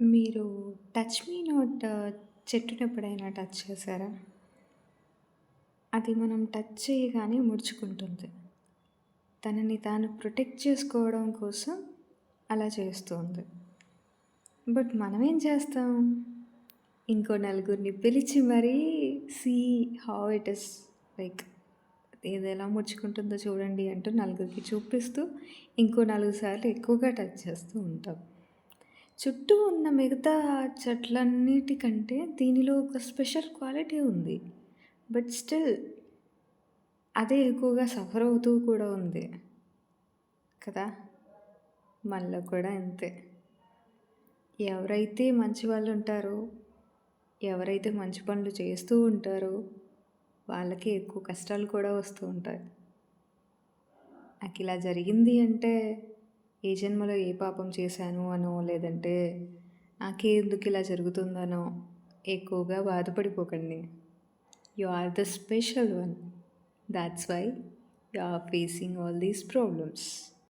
మీరు touch me not uh, చెట్టును ఎప్పుడైనా టచ్ చేశారా? అది మనం టచ్ చేయగానే ముడుచుకుంటుంది. తనని తాను ప్రొటెక్ట్ చేసుకోవడం కోసం అలా చేస్తుంది. బట్ మనమేం చేస్తాం? ఇంకో నలుగురిని పిలిచి మరీ see how it is like ఏది ఎలా ముడుచుకుంటుందో చూడండి అంటూ నలుగురికి చూపిస్తూ ఇంకో నాలుగు సార్లు ఎక్కువగా టచ్ చేస్తూ ఉంటాం. చుట్టూ ఉన్న మిగతా చెట్లన్నిటికంటే దీనిలో ఒక స్పెషల్ క్వాలిటీ ఉంది. బట్ స్టిల్ అదే ఎక్కువగా సఫర్ అవుతూ కూడా ఉంది. కదా! మళ్ళీ కూడా అంతే. ఎవరైతే మంచి వాళ్ళు ఉంటారో ఎవరైతే మంచి పనులు చేస్తూ ఉంటారో, వాళ్ళకి ఎక్కువ కష్టాలు కూడా వస్తూ ఉంటాయి. నాకు ఇలా జరిగింది అంటే, ఏ జన్మలో ఏ పాపం చేశాను అనో, లేదంటే నాకే ఇలా జరుగుతుందనో ఎక్కువగా బాధపడిపోకండి. You are the special one. That's why you are facing all these problems.